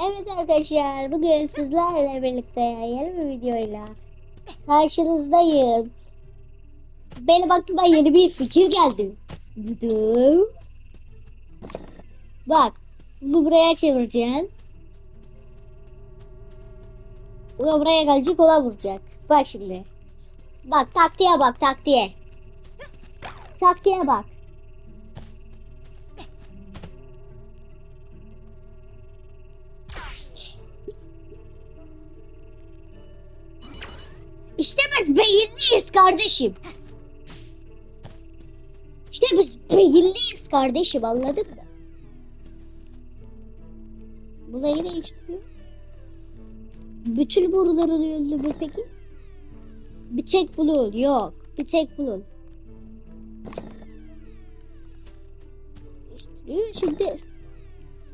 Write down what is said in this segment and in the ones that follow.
Evet arkadaşlar bugün sizlerle birlikte yeni bir videoyla karşınızdayım. Benim aklıma yeni bir fikir geldi. Bak bunu buraya çevireceksin. Bu buraya gelecek ona vuracak. Bak şimdi. Bak taktiğe bak taktiğe. Taktiğe bak. İşte biz beyinliyiz kardeşim. İşte biz beyinliyiz kardeşim anladın mı? Bu neyi değiştiriyor? Bütün boruların yönlü mü peki? Bir tek bunun yok. Bir tek bunun. Değiştiriyor şimdi.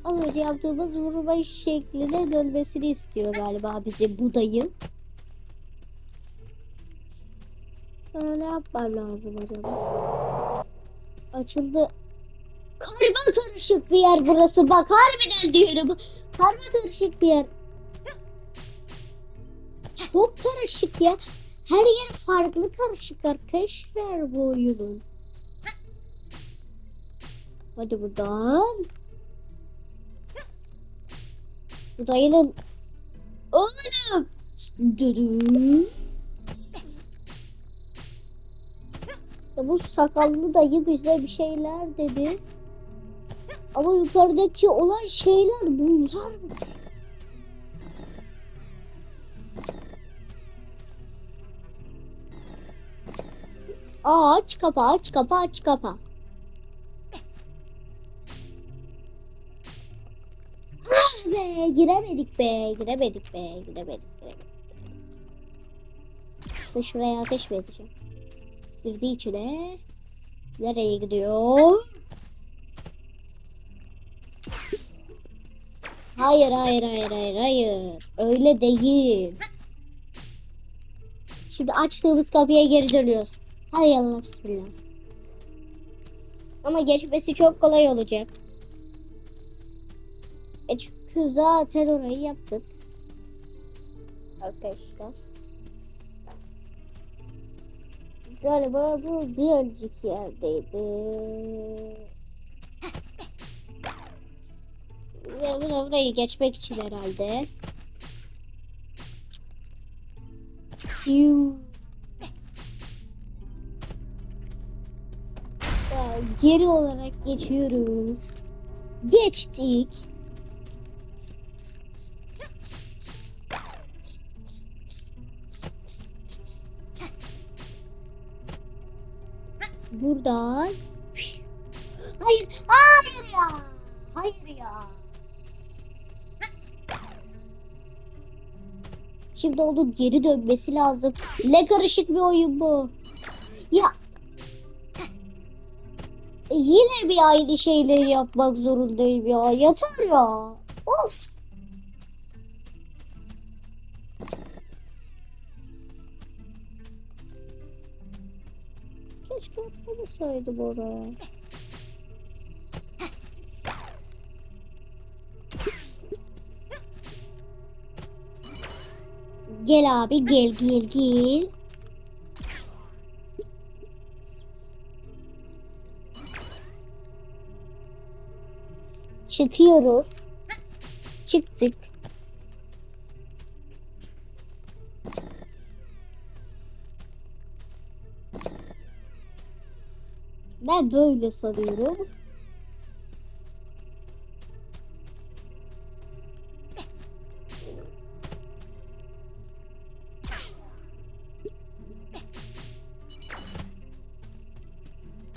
Önce yaptığımız vurma şekline dönmesini istiyor galiba bize budayı. Sana ne yapmam lazım acaba? Açıldı. Karma karışık bir yer burası. Bak harbiden diyorum. Karma karışık bir yer. Çok karışık ya. Her yer farklı karışık arkadaşlar bu oyunun. Hadi buradan. Bu dayının Oğlum. Düdüm. Bu sakallı dayı bize bir şeyler dedi. Ama yukarıdaki olan şeyler bunlar mı? Aa, aç kapa aç kapa aç kapa. Ah be giremedik be giremedik be giremedik giremedik. İşte şuraya ateş mi edeceğim? Girdi içine. Nereye gidiyor? Hayır hayır hayır hayır hayır. Öyle değil. Şimdi açtığımız kapıya geri dönüyoruz. Hay Allah bismillah. Ama geçmesi çok kolay olacak. E çünkü zaten orayı yaptık. Arkadaşlar. Galiba bu bir önceki yerdeydi. Ve bu da burayı geçmek için herhalde. Ya, Geri olarak geçiyoruz. Geçtik. Buradan. Hayır, hayır ya. Hayır ya. Şimdi onun geri dönmesi lazım. Ne karışık bir oyun bu. Ya. Yine bir aynı şeyleri yapmak zorundayım ya. Yeter ya. Of. Keşke atlamasaydım oraya. Gel abi gel gel gel. Çıkıyoruz. Çıktık. Ben böyle sanıyorum.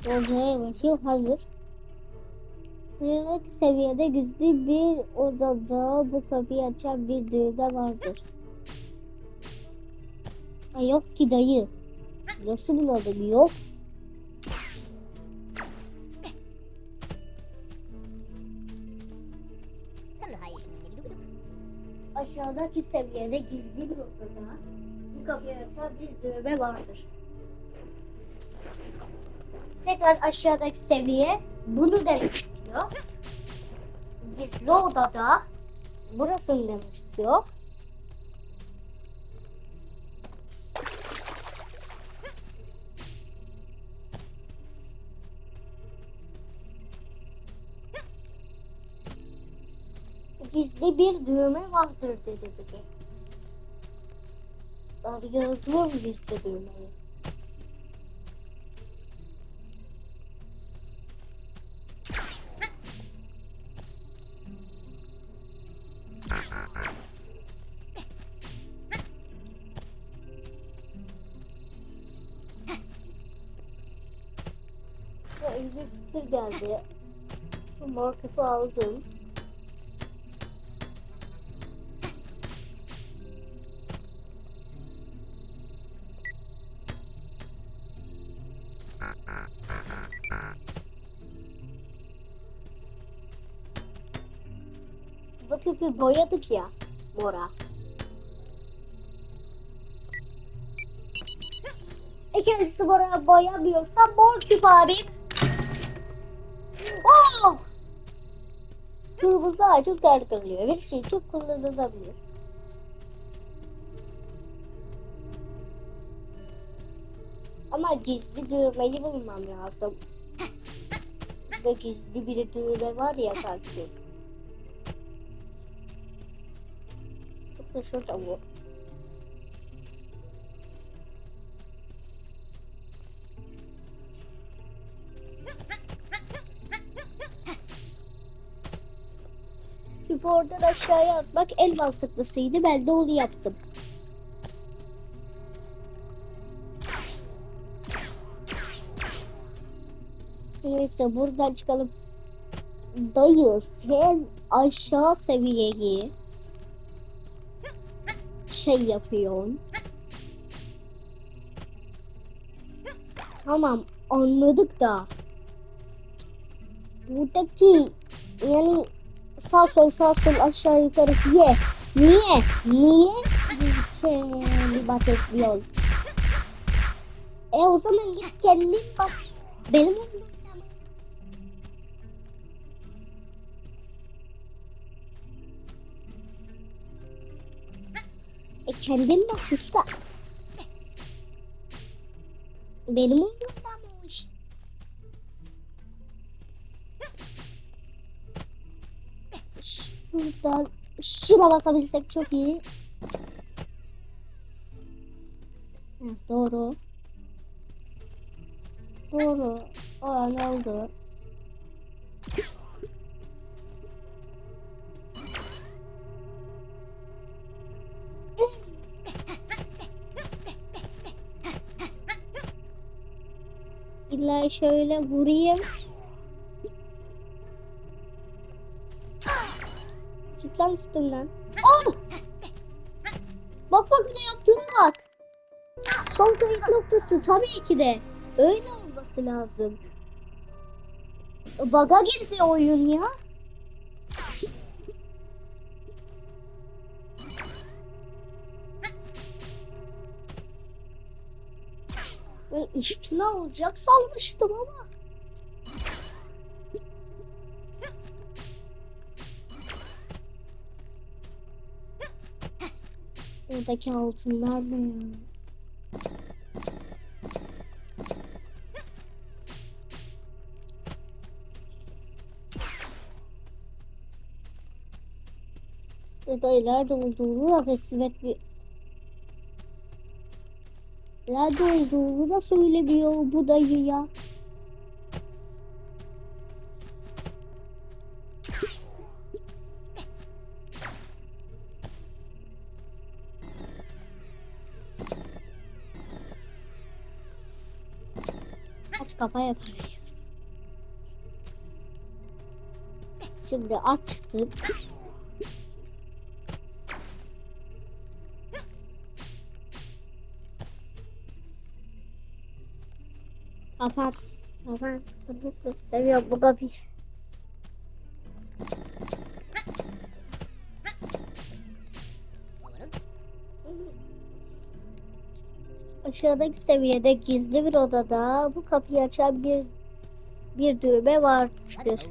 Olmaya başlıyor. Hayır. Yıllık seviyede gizli bir odada bu kapıyı açan bir düğme vardır. Ha, yok ki dayı. Nasıl buladım? Yok. Aşağıdaki seviyede gizli bir odada bu kapıyı açan bir düğme vardır. Tekrar aşağıdaki seviye bunu demek istiyor. Gizli odada Burasını demek istiyor. Gizli bir düğme vardır dedi biri. Arıyoruz mu gizli düğmeyi? Ya iyi bir fikir geldi. Marketi aldım. Bu küpü boyadık ya mora. E kendisi mora boyamıyorsa mor küp abim. Oh! Kırmızı ağacı kaldırılıyor. Bir şey çok kullanılabilir. Ama gizli düğmeyi bulmam lazım. Ve gizli bir düğme var ya sanki. Da şurada bu. Küpü oradan aşağıya atmak en mantıklısıydı. Ben de onu yaptım. Neyse buradan çıkalım. Dayı sen aşağı seviyeyi şey yapıyorsun. Tamam anladık da buradaki yani sağ sol sağ sol aşağı yukarı ye. Niye? Niye? Bak etmiyor. E o zaman git kendin bas. Benim olmam E kendin bas usta. Benim umurumda mı o iş? Şuradan şuna basabilsek çok iyi. Doğru. Doğru. Aa ne oldu? İlla şöyle vurayım. Çık lan üstümden. Oh! Bak bak ne yaptığına bak. Son kayıt noktası tabii ki de. Öyle olması lazım. Baga girdi oyun ya. Ben üstüne alacak salmıştım ama. Buradaki altınlar ne ya? Ya da ileride olduğunu da teslim etmiyor. Nerede olduğunu da söylemiyor bu dayı ya. Aç kafa yaparız. Şimdi açtım. Kapat. Kapat. Kapat. Gösteriyor bu bir. Aşağıdaki seviyede gizli bir odada bu kapıyı açan bir bir düğme vardır.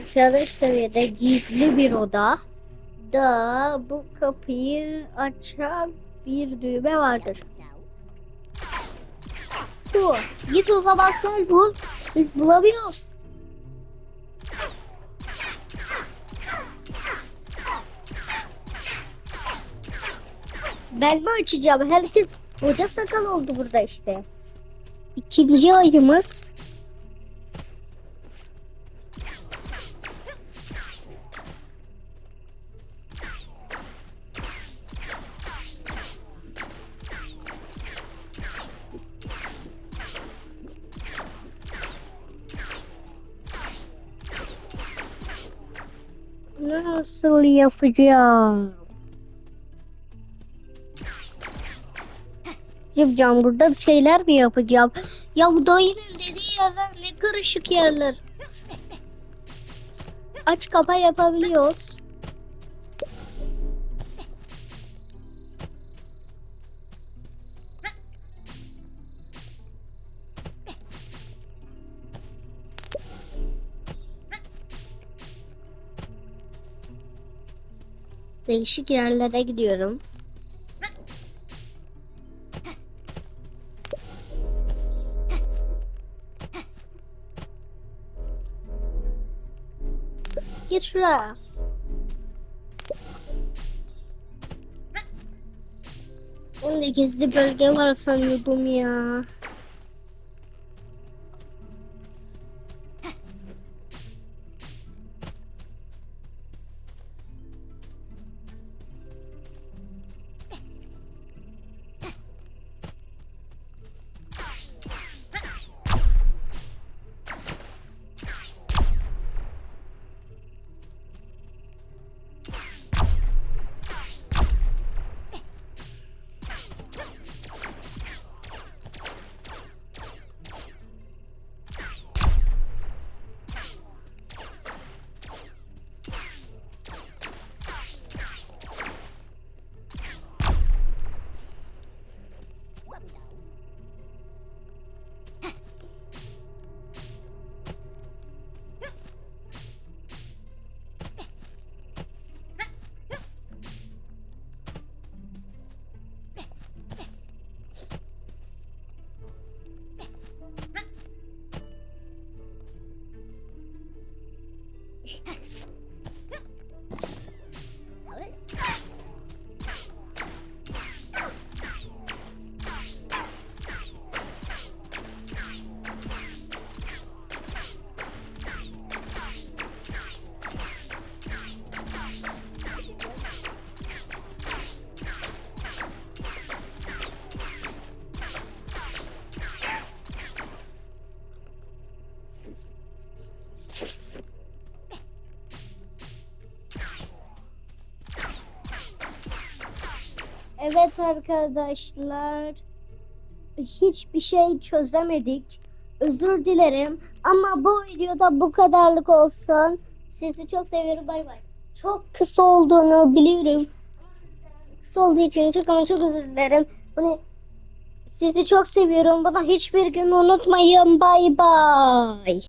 Aşağıdaki seviyede gizli bir oda da bu kapıyı açan bir düğme vardır. Bu. Git o zaman sen bul. Biz bulamıyoruz. Ben mi açacağım? Herkes hoca sakal oldu burada işte. İkinci ayımız. Nasıl yapacağım? Yapacağım burada bir şeyler mi yapacağım? Ya bu dayının dediği yerler ne karışık yerler. Aç kapa yapabiliyoruz. Değişik yerlere gidiyorum. Git şuraya. De gizli bölge var sanıyordum ya. Evet arkadaşlar. Hiçbir şey çözemedik. Özür dilerim. Ama bu videoda bu kadarlık olsun. Sizi çok seviyorum. Bay bay. Çok kısa olduğunu biliyorum. Kısa olduğu için çok ama çok özür dilerim. Bunu sizi çok seviyorum. Bana hiçbir gün unutmayın. Bay bay.